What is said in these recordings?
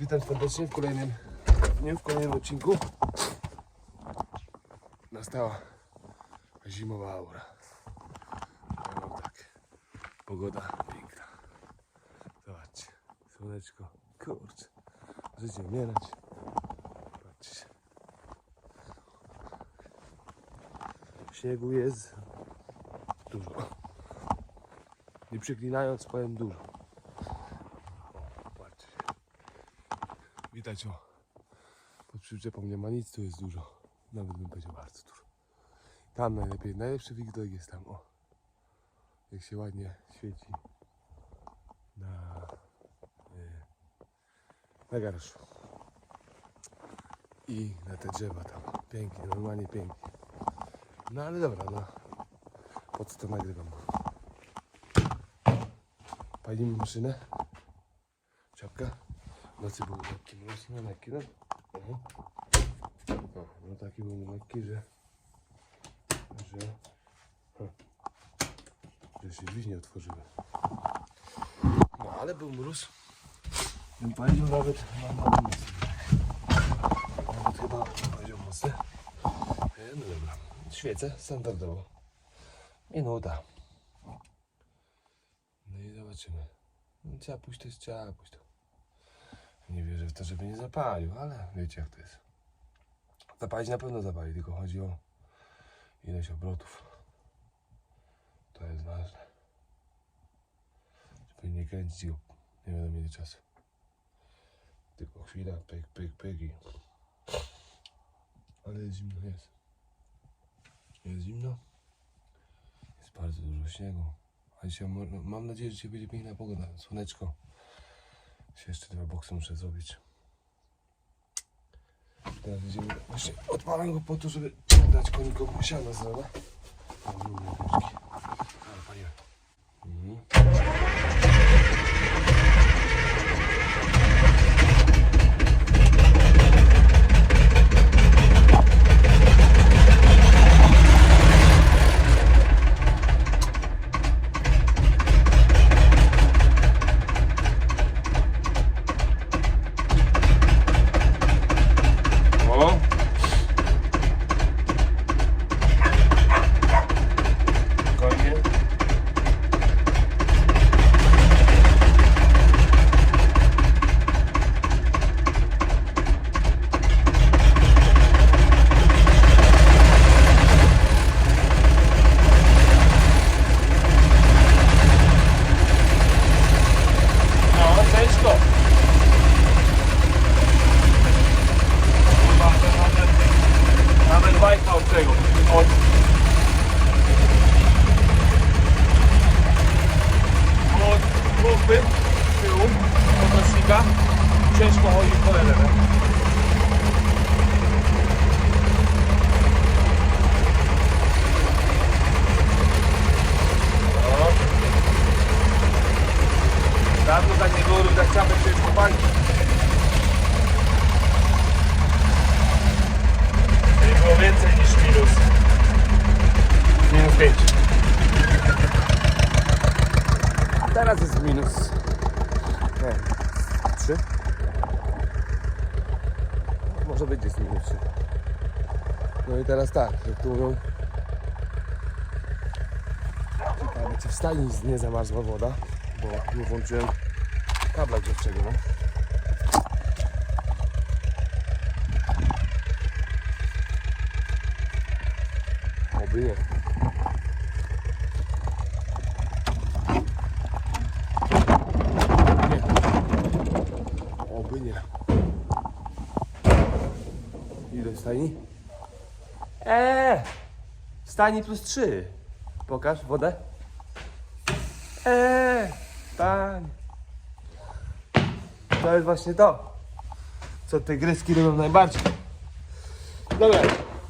Witam serdecznie w kolejnym dniu, w kolejnym odcinku. Nastała zimowa aura. Wam tak. Pogoda piękna. Zobaczcie. Słoneczko. Kurczę. Życie umierać. Patrzcie. Śniegu jest dużo. Nie przeklinając powiem dużo. O, patrzcie. Widać o. Pod przyczepą nie ma nic, tu jest dużo. Nawet bym powiedział bardzo dużo. Tam najlepiej, najlepszy widok jest tam, o. Jak się ładnie świeci na, y, na garażu. I na te drzewa tam. Pięknie, normalnie pięknie. No ale dobra, no. Po co to nagrywam? Palimy maszynę. Czapka. Był lekki mróz, no lekki, no. Mhm. O, no taki był lekki, że... Że... Że się drzwi nie otworzyły. No, ale był mróz. Bym powiedział nawet mam mały mocny. Nawet chyba powiedział mocny. E, No dobra. Świecę standardowo. Minuta. No i zobaczymy. No, trzeba pójść to jest trzeba pójść to. Nie wierzę w to, żeby nie zapalił, ale wiecie jak to jest. Zapalić na pewno zapali, tylko chodzi o ilość obrotów. To jest ważne. Żeby nie kręcić go nie wiadomo ile czasu. Tylko chwila, pyk, pyk, pyk i... Ale jest zimno, jest. Jest zimno. Jest bardzo dużo śniegu. A dzisiaj mo- mam nadzieję, że będzie piękna pogoda. Słoneczko. Jeszcze dwa boksy muszę zrobić. Teraz idziemy. Właśnie odpalam go po to, żeby dać konikom siano lubię pieczki. Ale panie. Mhm. Dawno tak nie było, tak samo ciężko palić. Czyli było więcej niż minus. Minus 5. Teraz jest minus. Wiem, 3. Może być jest minus 3. No i teraz tak, jak tu mówią. Ciekawe, czy w stajni nie zamarzła woda, bo nie włączyłem kabla grzewczego. No. Oby nie. Nie. Oby nie. Ile stajni? Eee! Stajni plus 3. Pokaż wodę. Eee! Stań. To jest właśnie to, co te gryzki robią najbardziej. Dobra,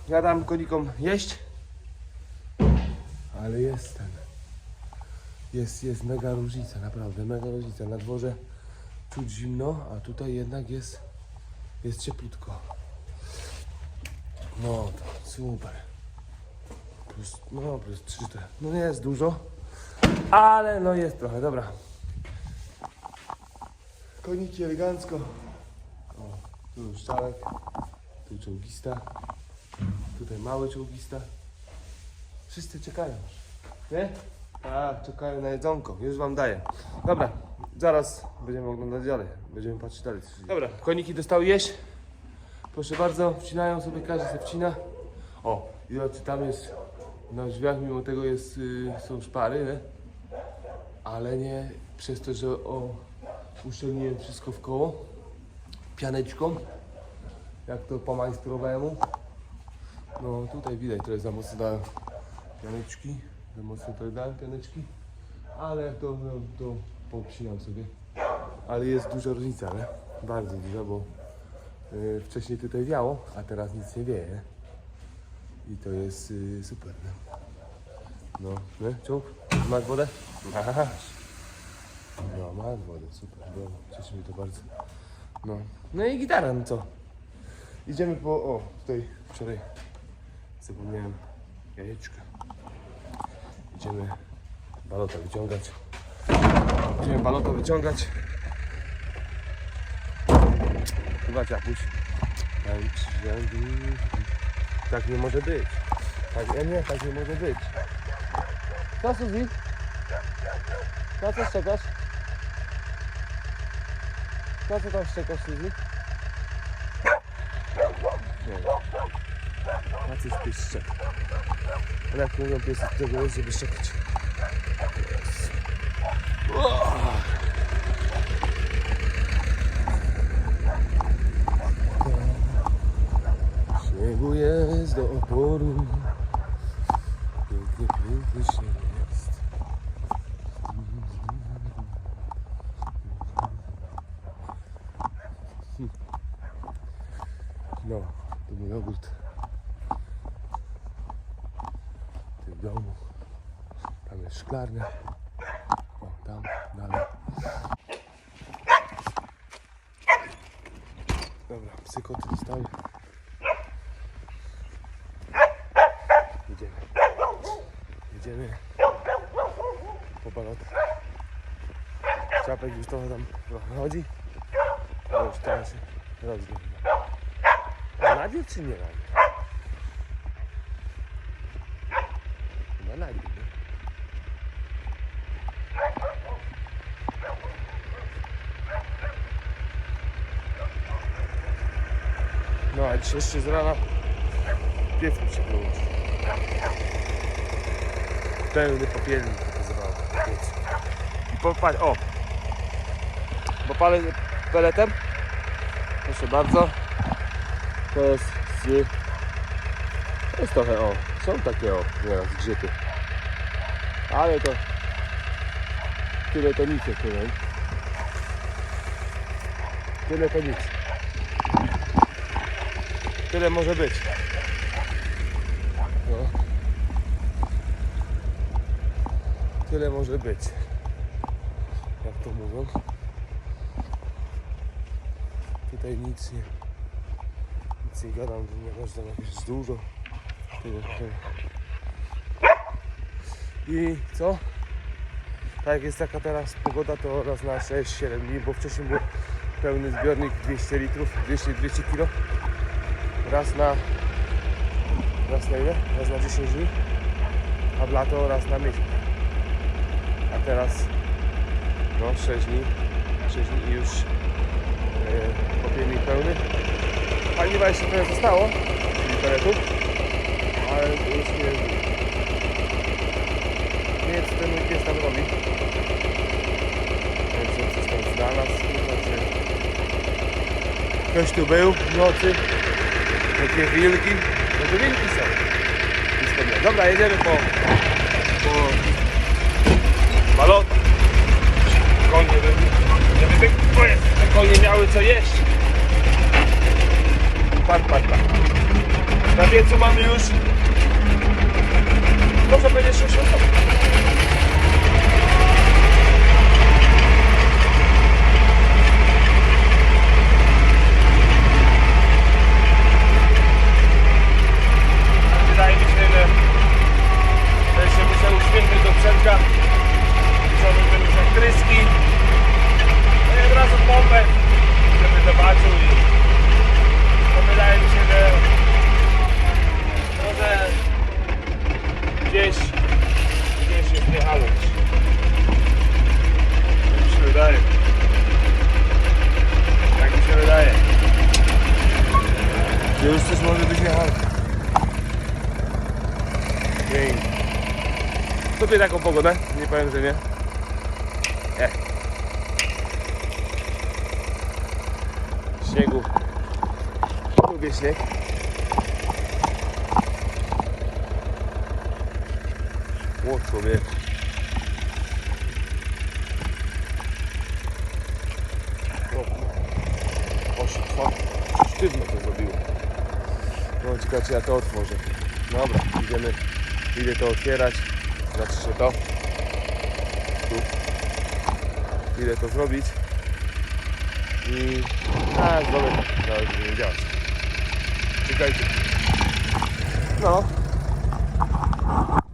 ja dam konikom jeść. Ale jest ten. Jest, jest mega różnica, naprawdę mega różnica. Na dworze czuć zimno, a tutaj jednak jest, jest cieplutko. No super. Plus, no plus 3 te. No nie jest dużo, ale no jest trochę, dobra. Koniki elegancko Tu szczalek, tu czołgista, tutaj mały czołgista. Wszyscy czekają. Nie? Tak, czekają na jedzonko. Już wam daję. Dobra, zaraz będziemy oglądać dalej. Będziemy patrzeć dalej. Dobra, koniki dostały jeść. Proszę bardzo, wcinają sobie, każdy sobie wcina. O, i zobaczcie, tam jest na drzwiach, mimo tego jest, y, są szpary, nie? ale nie przez to, że o, uszczelniłem wszystko w koło pianeczką, jak to po majstrowemu. No tutaj widać, trochę za mocno dałem pianeczki, za mocno dałem pianeczki, ale to, no, to poobcinam sobie. Ale jest duża różnica, nie? Bardzo duża, bo y, wcześniej tutaj wiało, a teraz nic nie wieje. I to jest y, super, nie? No, nie? Czołg? Masz wodę? Masz. No, masz wodę, super, no, cieszy mnie to bardzo. No, no i gitara, no co? Idziemy po, o, tutaj wczoraj zapomniałem jajeczka. Idziemy balota wyciągać. Idziemy balota wyciągać. Chyba ciapuś. Tak nie może być. Tak, nie, nie, tak nie może być. Co Suzy? Na co szczekasz? Na co tam szczekasz wiem. Na coś pies szczeka. Ale jak mówią pies od tego jest, żeby szczekać. Jest do oporu. Pięknie, piękny śnieg jest. No, to mój ogród. Tu w domu. Tam jest szklarnia. O, tam, dalej. Dobra, psy koty dostały. Idziemy. Idziemy po balotę. Czapek już trochę tam chodzi. Ale już tam się rozgląda. Nadzie czy nie nadzie? Chyba nadzie, nie? No a dzisiaj jeszcze z rana piec mi się wyłączył. Pełny popielnik pokazywał piec. I popatrz, o! Bo palę peletem. Proszę bardzo. To jest z... To jest trochę, o, są takie, o, nieraz grzyty. Ale to... Tyle to nic, powiem. Tyle to nic. Tyle może być. No. Tyle może być. Jak to mówią. Tutaj nic nie... Nic nie gadam, nie można jakieś dużo. Tyle, tyle. I co? Tak jest taka teraz pogoda, to raz na 6-7 dni, bo wcześniej był pełny zbiornik 200 litrów, 200-200 kilo. Raz na raz na ile? Raz na 10 dni, a w lato raz na miesiąc. A teraz no 6 dni, 6 dni i już e, popielnik pełny. Paliwa jeszcze trochę zostało, czyli peletów, ale już nie nie wiem co ten pies tam robi. Nie wiem, czy coś tam znalazł, ktoś tu był w nocy, takie wilki, no to wilki są. Dobra, jedziemy po, po balot. Konie, żeby, żeby te konie miały co jeść. Par, par, par. Na wiecu mamy już, można powiedzieć, 6 osób. piosenka. Przewodzę już elektryski No i od razu pompę Żeby zobaczył i no wydaje mi się, że Może Gdzieś Gdzieś jest niechalo Tak mi się wydaje. Tak mi się wydaje. Już coś może być niechalo Dzięki. Lubię taką pogodę, nie powiem, że nie. Nie. Śniegu. Lubię śnieg. O człowiek. Sztywno to zrobiło. No ciekawe czy ja to otworzę. Dobra, idziemy. Idę to otwierać. Się to. Tu. Idę to zrobić. I... A, zdrowie. Nawet będzie działać. Czekajcie. No.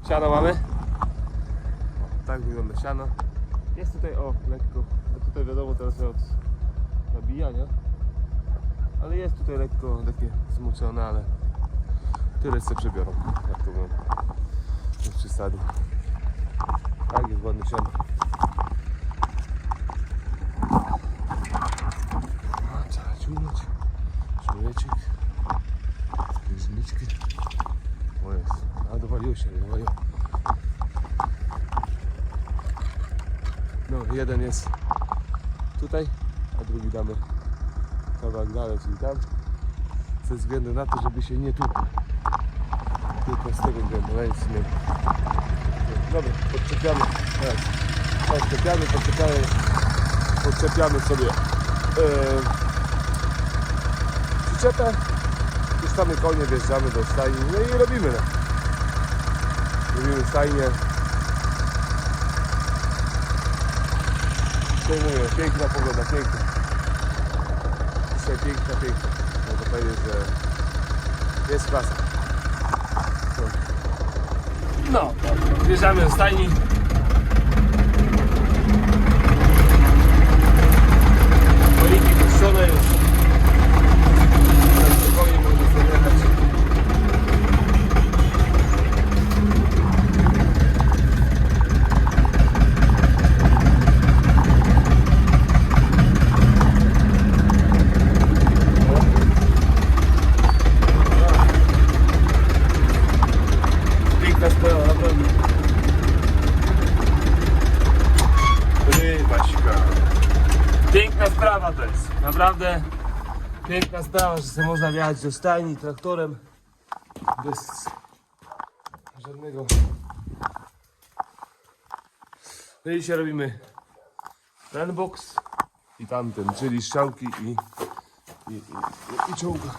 Siano mamy. Tak wygląda siano. Jest tutaj, o, lekko. Tutaj wiadomo teraz od nabijania. Ale jest tutaj lekko takie zmuczone, ale tyle se przebiorą. Jak to bez przesady. Tak, jest ładny sian. Trzeba ciągnąć. Człowieczek. Zmiczki. O jest. A dowaliło się, dowaliło. No, jeden jest tutaj, a drugi damy kawałek dalej, czyli tam. Ze względu na to, żeby się nie tupił. 15 grama, nic nie Dobra, podczepiamy. Teraz. Podczepiamy, podczepiamy, podczepiamy sobie yy, przyczepę. Puszczamy konie, wjeżdżamy do stajni, no i robimy. No. Robimy stajnie. Przejmuję, piękna pogoda, piękna. Dzisiaj piękna, piękna. No Mogę powiedzieć, że jest klasa. No, wjeżdżamy do stajni. Koliki puszczone już. Na spokojnie można sobie jechać. Piękna sprawa, naprawdę. Rybaśka. Piękna sprawa to jest. Naprawdę piękna sprawa, że sobie można wjechać do stajni traktorem bez żadnego. No i dzisiaj robimy ten box i tamten, czyli strzałki i, i, i, i, czołga.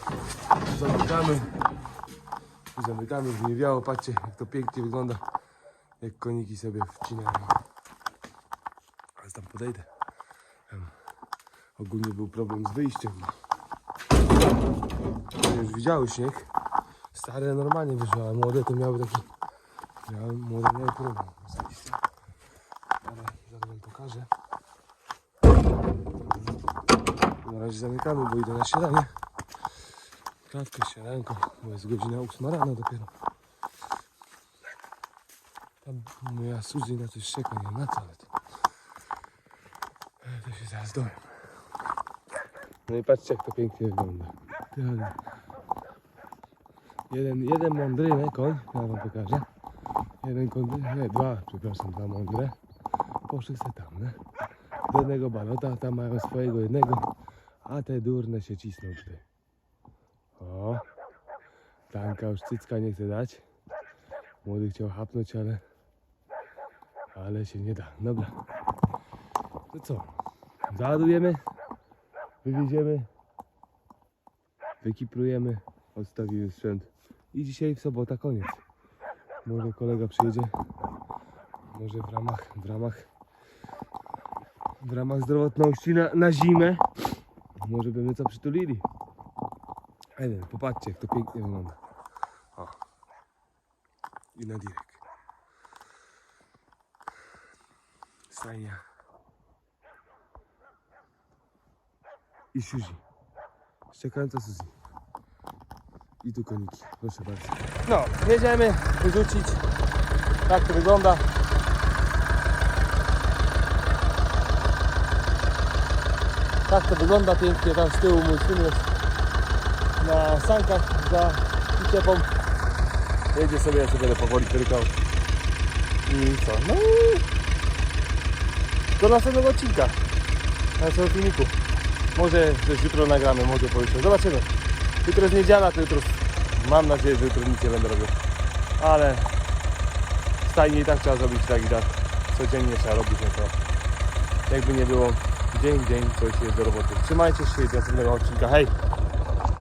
Zamykamy. Zamykamy, nie wiało. Patrzcie, jak to pięknie wygląda. Jak koniki sobie wcinają. Ale tam podejdę. Ogólnie był problem z wyjściem. Już widziały śnieg. Stare normalnie wyszły, a młode to miały taki... Miały, młode miały problem. Ale zaraz wam pokażę. Na razie zamykamy, bo idę na śniadanie. Klatkę, śniadanko, bo jest godzina 8 rano dopiero. Tam moja Suzy na coś czeka, nie na co, ale to... to się zaraz dowiem. No i patrzcie jak to pięknie wygląda. Jeden, jeden mądry koń, ja wam pokażę. Jeden koń, nie, dwa, przepraszam, dwa mądre. Poszły se tam, nie? Do jednego balota, tam mają swojego jednego, a te durne się cisną tutaj. O, Tanka już cycka nie chce dać. Młody chciał hapnąć, ale ale się nie da. Dobra. To co? Załadujemy, wywieziemy, wykiprujemy, odstawimy sprzęt. I dzisiaj w sobota koniec. Może kolega przyjedzie. Może w ramach, w ramach, w ramach zdrowotności na, na zimę. Może by my co przytulili. Nie wiem, popatrzcie jak to pięknie wygląda. O. I na direk. Stajnia. I Suzy. Czekająca Suzy. I tu koniki. Proszę bardzo. No, jedziemy wyrzucić. Tak to wygląda. Tak to wygląda pięknie. Tam z tyłu mój syn jest na sankach za przyczepą. Jedzie sobie, ja sobie będę powoli pyrkał. I co? No i do następnego odcinka. Na następnego filmiku. Może coś jutro nagramy, może pojutrze. Zobaczymy. Jutro jest niedziela, to jutro mam nadzieję, że jutro nic nie będę robił. Ale stajnie i tak trzeba zrobić tak i tak. Codziennie trzeba robić no to jakby nie było dzień dzień coś jest do roboty. Trzymajcie się i do następnego odcinka. Hej!